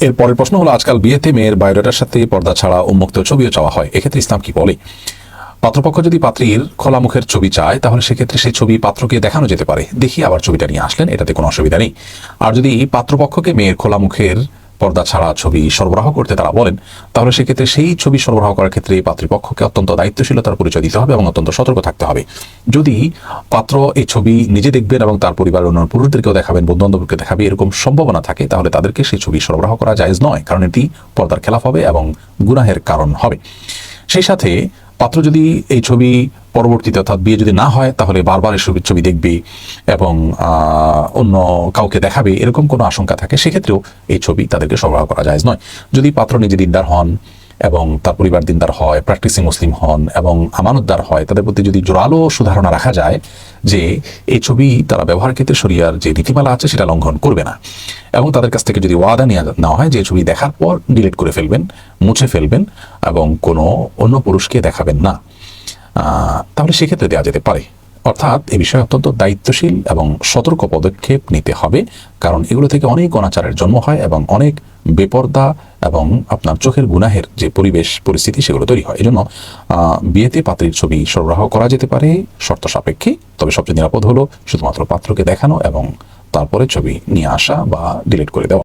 এর পরের প্রশ্ন হলো, আজকাল বিয়েতে মেয়ের বায়োডাটার সাথে পর্দা ছাড়া উন্মুক্ত ছবিও চাওয়া হয়। এক্ষেত্রে ইসলাম কি বলে? পাত্রপক্ষ যদি পাত্রীর খোলা মুখের ছবি চায়, তাহলে সেক্ষেত্রে সেই ছবি পাত্রকে দেখানো যেতে পারে। দেখি আবার ছবিটা নিয়ে আসলেন, এটাতে কোনো অসুবিধা নেই। আর যদি পাত্রপক্ষকে মেয়ের খোলা মুখের পর্দা ছাড়া ছবি সরবরাহ করতে তারা বলেন, তাহলে সেক্ষেত্রে সেই ছবি সরবরাহ করার ক্ষেত্রে পাত্রপক্ষকে অত্যন্ত দায়িত্বশীলতার পরিচয় দিতে হবে এবং অত্যন্ত সতর্ক থাকতে হবে। যদি পাত্র এই ছবি নিজে দেখবেন এবং তার পরিবারের অন্য পুরুষদেরকেও দেখাবেন বন্ধু বান্ধবকে দেখাবে, এরকম সম্ভাবনা থাকে, তাহলে তাদেরকে সেই ছবি সরবরাহ করা জায়েজ নয়, কারণ এটি পর্দার খেলাফ হবে এবং গুনাহের কারণ হবে। সেই সাথে পাত্র যদি এই ছবি পরবর্তীতে অর্থাৎ বিয়ে যদি না হয়, তাহলে বারবার এই ছবি দেখবে এবং অন্য কাউকে দেখাবে, এরকম কোনো আশঙ্কা থাকে। সেক্ষেত্রেও এই ছবি তাদেরকে সরবরাহ করা যায় নয়। যদি পাত্র নিজে দিনদার হন এবং তার পরিবার দিনদার হয় প্র্যাকটিসিং মুসলিম হন এবং আমানতদার হয়, তাদের প্রতি যদি জোরালো সুধারণা রাখা যায় যে এই ছবি তারা ব্যবহার ক্ষেত্রে শরিয়ার যে নীতিমালা আছে, সেটা লঙ্ঘন করবে না। এবং তাদের কাছ থেকে যদি ওয়াদা নিয়ে নেওয়া হয় যে ছবি দেখার পর ডিলিট করে ফেলবেন, মুছে ফেলবেন এবং কোনো অন্য পুরুষকে দেখাবেন না। তাহলে সেক্ষেত্রে দেওয়া যেতে পারে। অর্থাৎ এ বিষয়ে অত্যন্ত দায়িত্বশীল এবং সতর্ক পদক্ষেপ নিতে হবে, কারণ এগুলো থেকে অনেক অনাচারের জন্ম হয় এবং অনেক বেপর্দা এবং আপনার চোখের গুনাহের যে পরিবেশ, পরিস্থিতি সেগুলো তৈরি হয়। এজন্য বিয়েতে পাত্রীর ছবি সরবরাহ করা যেতে পারে শর্ত সাপেক্ষে, তবে সবচেয়ে নিরাপদ হলো শুধুমাত্র পাত্রকে দেখানো এবং তারপরে ছবি নিয়ে আসা বা ডিলিট করে দেওয়া।